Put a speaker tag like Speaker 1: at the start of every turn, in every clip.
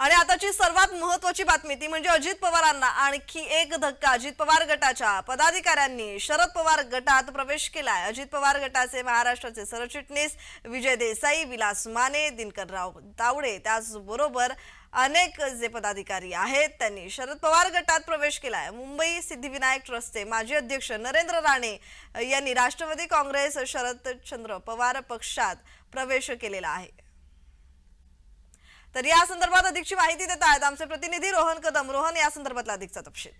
Speaker 1: आणि आताची सर्वात महत्वाची बातमी ती म्हणजे अजित पवारांना आणखी एक धक्का. अजित पवार गटाच्या पदाधिकाऱ्यांनी शरद पवार गटात प्रवेश केलाय. अजित पवार गटाचे महाराष्ट्राचे सरचिटणीस विजय देसाई विलास माने दिनकरराव तावडे त्याचबरोबर अनेक जे पदाधिकारी आहेत त्यांनी शरद पवार गटात प्रवेश केलाय. मुंबई सिद्धिविनायक ट्रस्टचे माजी अध्यक्ष नरेंद्र राणे यांनी राष्ट्रवादी काँग्रेस शरदचंद्र पवार पक्षात प्रवेश केलेला आहे. तर या संदर्भात अधिकची माहिती देत आहेत आमचे प्रतिनिधी रोहन कदम. रोहन या संदर्भातला अधिकचा तपशील.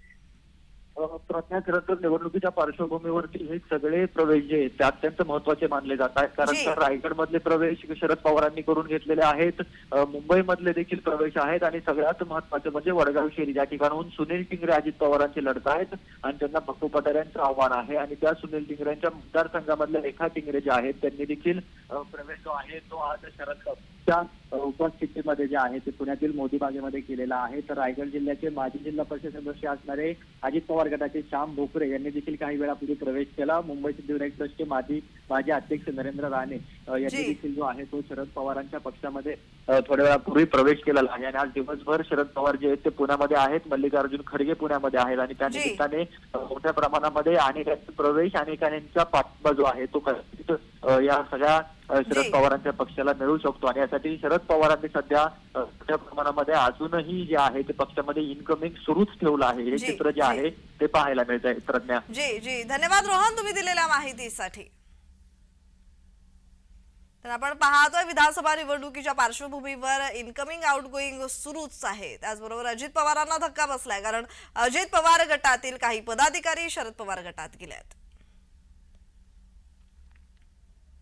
Speaker 2: प्रज्ञा खरं तर निवडणुकीच्या पार्श्वभूमीवरती हे सगळे प्रवेश जे आहेत ते अत्यंत महत्त्वाचे मानले जात आहेत. कारण. तर रायगड मधले प्रवेश शरद पवारांनी करून घेतलेले आहेत. मुंबईमधले देखील प्रवेश आहेत. आणि सगळ्यात महत्वाचं म्हणजे वडगाव शेरी ज्या ठिकाणाहून सुनील टिंगरे अजित पवारांचे लढत आहेत आणि त्यांना पठार यांचं आव्हान आहे. आणि त्या सुनील टिंगरेंच्या मतदारसंघामधल्या रेखा टिंगरे जे आहेत त्यांनी देखील प्रवेश जो आहे तो आज शरद अ, उपस्थितीमध्ये जे आहे ते पुण्यातील मोदी बागेमध्ये केलेला आहे तर रायगड जिल्ह्याचे माजी जिल्हा परिषद सदस्य असणारे अजित पवार गटाचे श्याम भोकरे यांनी देखील काही वेळापूर्वी प्रवेश केला मुंबई सिद्धिविनायक ट्रस्टचे माजी माजी अध्यक्ष नरेंद्र राणे यांनी. देखील जो आहे तो शरद पवारांच्या पक्षामध्ये थोड्या वेळापूर्वी प्रवेश केलेला आहे आणि आज दिवसभर शरद पवार जे आहेत ते पुण्यामध्ये आहेत मल्लिकार्जुन खरगे पुण्यामध्ये आहेत आणि त्या. निमित्ताने मोठ्या प्रमाणामध्ये अनेकांचा प्रवेश अनेकांचा पाठिंबा जो आहे तो या सगळ्या शरद. पवारांच्या पक्षाला मिळू शकतो. आणि यासाठी शरद पवारांनी सध्या मोठ्या प्रमाणामध्ये अजूनही जे आहे ते पक्षामध्ये इन्कमिंग सुरूच ठेवलं आहे. हे चित्र जे
Speaker 1: जी.
Speaker 2: आहे ते पाहायला मिळत आहे प्रज्ञा
Speaker 1: जी जी. धन्यवाद रोहन तुम्ही दिलेल्या माहितीसाठी. तर आपण पाहतोय विधानसभा निवडणुकीच्या पार्श्वभूमीवर इनकमिंग आउटगोईंग सुरूच आहे. त्याचबरोबर अजित पवारांना धक्का बसलाय कारण अजित पवार गटातील काही पदाधिकारी शरद पवार गटात गेले आहेत